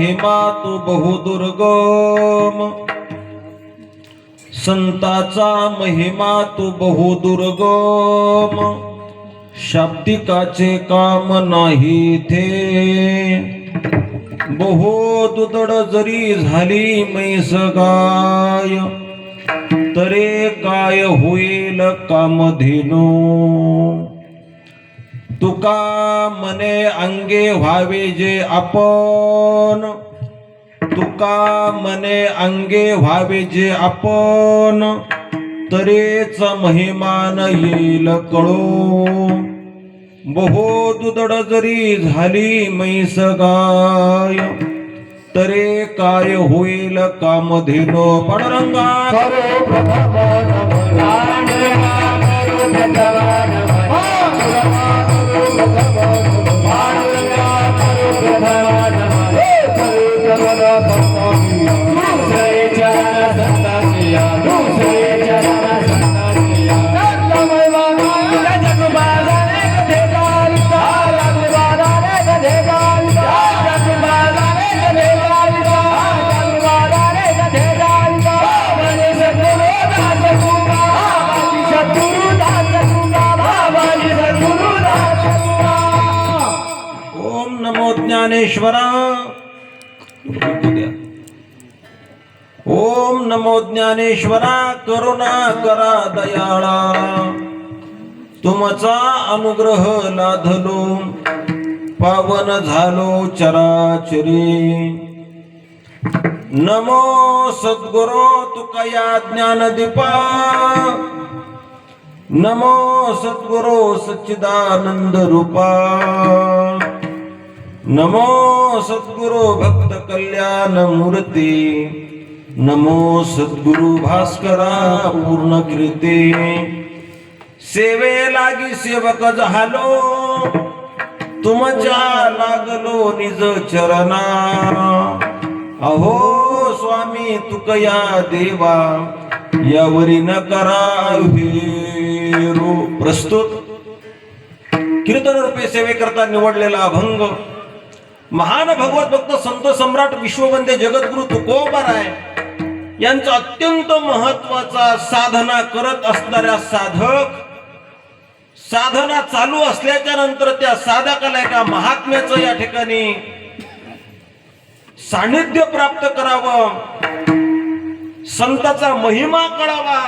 महिमा तू बहुदुर्गम. संताचा महिमा तू बहुदुर्गम. शाब्दिकाचे काम नाही थे बहुदुदड जरी झाली मैस गाय तरे काय होईल कामधेनो? तुका मने अंगे व्हावे जे आपण. तुका मने अंगे व्हावे जे आपण. तरेच महिमान येईल कळो बहो दुदड जरी झाली मैस गाय तरे काय होईल कामधेनो पांडुरंगा. पांडुरंगा करो ज्ञानेश्वरा। ओम नमो ज्ञानेश्वरा करुणा करा दयाळा। तुमचा अनुग्रह लाधलो पावन झालो चराचरी। नमो सद्गुरो तुका या ज्ञान ज्ञानदीपा। नमो सद्गुरो सच्चिदानंद रूपा। नमो सद्गुरु भक्त कल्याण मूर्ती. नमो सद्गुरु भास्करा पूर्ण कृती. सेवे लागी सेवक झालो. तुमच्या लागलो निज चरणा. अहो स्वामी तुकया देवा यावरी न करा प्रस्तुत. कीर्तन रूपे सेवेकरता निवडलेला अभंग. महान भगवत भक्त संत सम्राट विश्ववंदे जगद्गुरु तुकोबाराय यांचा अत्यंत महत्त्वाचा साधना करत असणाऱ्या साधक साधना चालू असल्याच्या नंतर त्या साधकाला एका महात्म्याचं या ठिकाणी सानिध्य प्राप्त करावं संताचा महिमा कळावा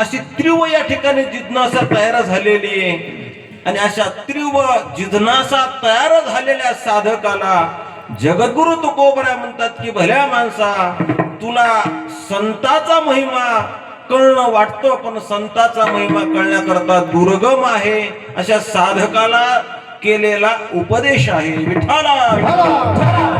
अशी तीव्र या ठिकाणी जिज्ञासा तयार झालेली आहे. आणि अशा तीव्र जिज्ञासा तयार झालेल्या साधकाला जगद्गुरु तुकोबरा म्हणतात की भल्या माणसा तुला संताचा महिमा कळणं वाटतो पण संताचा महिमा कळण्याकरता दुर्गम आहे अशा साधकाला केलेला उपदेश आहे विठाला विठ्ठला.